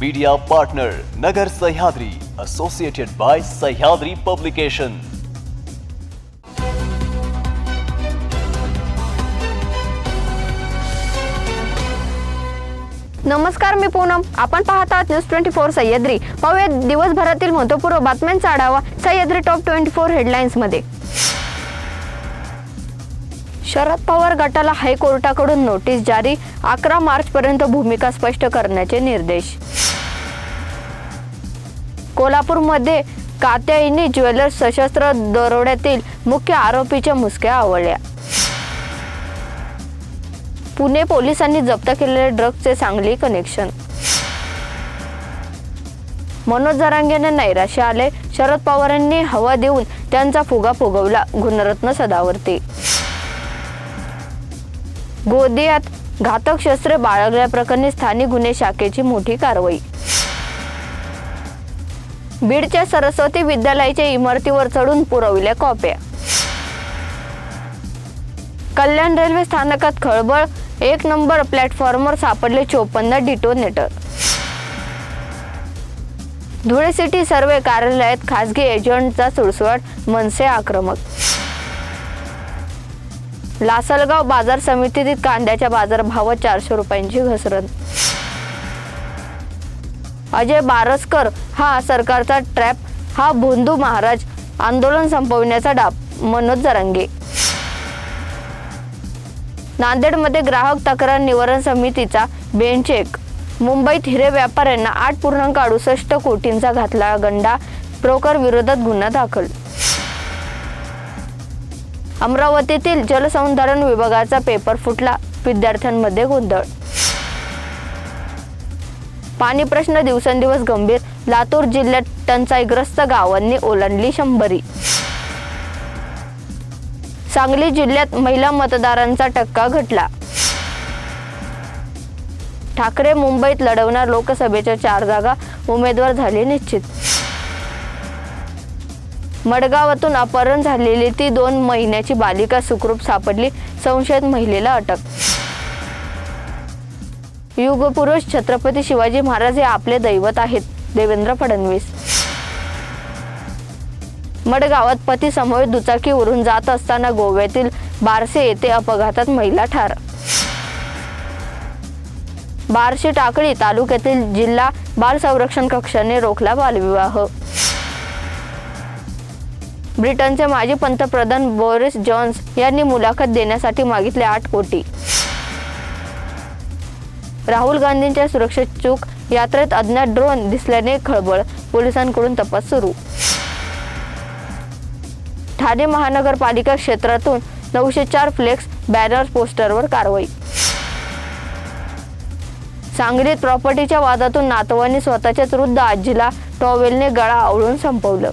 Media partner Nagar Sahyadri associated by Sahyadri publication नमस्कार मी पूनम. आपण पाहत आहात न्यूज ट्वेंटी फोर सह्याद्री. पाहूया दिवसभरातील महत्त्वपूर्ण बातम्यांचा आढावा सह्याद्री टॉप ट्वेंटी फोर हेडलाईन्समध्ये. शरद पवार गटाला हायकोर्टाकडून नोटीस जारी अकरा मार्च पर्यंत भूमिका स्पष्ट करण्याचे निर्देश. कोल्हापूरमध्ये कात्यायनी ज्वेलर्स सशस्त्र दरोड्यातील मुख्य आरोपीच्या मुसक्या आवळल्या. पुणे पोलिसांनी जप्त केलेले ड्रग्जचे सांगली कनेक्शन. मनोज जरांगेने नैराश्य आले. शरद पवारांनी हवा देऊन त्यांचा फुगा फुगवला गुणरत्न सदावर्ती. गोदियात घातक शस्त्रे बाळगल्याप्रकरणी स्थानिक गुन्हे शाखेची मोठी कारवाई. बीडच्या सरस्वती विद्यालयाच्या इमारतीवर चढून पुरविल्या कॉप्या. कल्याण रेल्वे स्थानकात खळबळ एक नंबर प्लॅटफॉर्मवर सापडले चोपन्न डिटोनेटर. धुळे सिटी सर्वे कार्यालयात खासगी एजंटचा सुळसुळाट मनसे आक्रमक. लासलगाव बाजार समितीतील कांद्याच्या बाजारभावात चारशे रुपयांची घसरण. अजय बारसकर हा सरकारचा ट्रॅप हा भोंदू महाराज. आंदोलन संपविण्याचा डाब मनोज जरांगे. नांदेडमध्ये ग्राहक तक्रार निवारण समितीचा बेंचेक मुंबईत हिरे व्यापाऱ्यांना आठ पूर्णांक अडुसष्ट कोटींचा घातला गंडा ब्रोकर विरोधात गुन्हा दाखल. अमरावतीतील जलसंधारण विभागाचा पेपर फुटला विद्यार्थ्यांमध्ये गोंधळ. पाणी प्रश्न दिवसेंदिवस गंभीर. लातूर जिल्ह्यात टंचाईग्रस्त गावांनी ओलांडली शंभरी. सांगली जिल्ह्यात महिला मतदारांचा टक्का घटला. ठाकरे मुंबईत लढवणार लोकसभेच्या चार जागा उमेदवार झाले निश्चित. मडगावातून अपहरण झालेली ती दोन महिन्याची बालिका सुखरूप सापडली संशयित महिलेला अटक. युगपुरुष छत्रपती शिवाजी महाराज हे आपले दैवत आहेत. देवेंद्र फडणवीस. मडगावात पती समोर दुचाकीवरून जात असताना गोव्यातील बारसे येथे अपघातात महिला ठार. बारशी टाकळी तालुक्यातील जिल्हा बाल संरक्षण कक्षाने रोखला बालविवाह. ब्रिटनचे माजी पंतप्रधान बोरिस जॉन्स यांनी मुलाखत देण्यासाठी मागितले आठ कोटी. राहुल गांधींच्या सुरक्षेत चूक यात्रेत अज्ञात ड्रोन दिसल्याने खळबळ पोलिसांकडून तपास सुरू. ठाणे महानगरपालिका क्षेत्रातून नऊशे चार फ्लेक्स बॅनर पोस्टरवर कारवाई. सांगलीत प्रॉपर्टीच्या वादातून नातवांनी स्वतःच्याच वृद्ध आजीला टॉवेलने गळा आवळून संपवलं.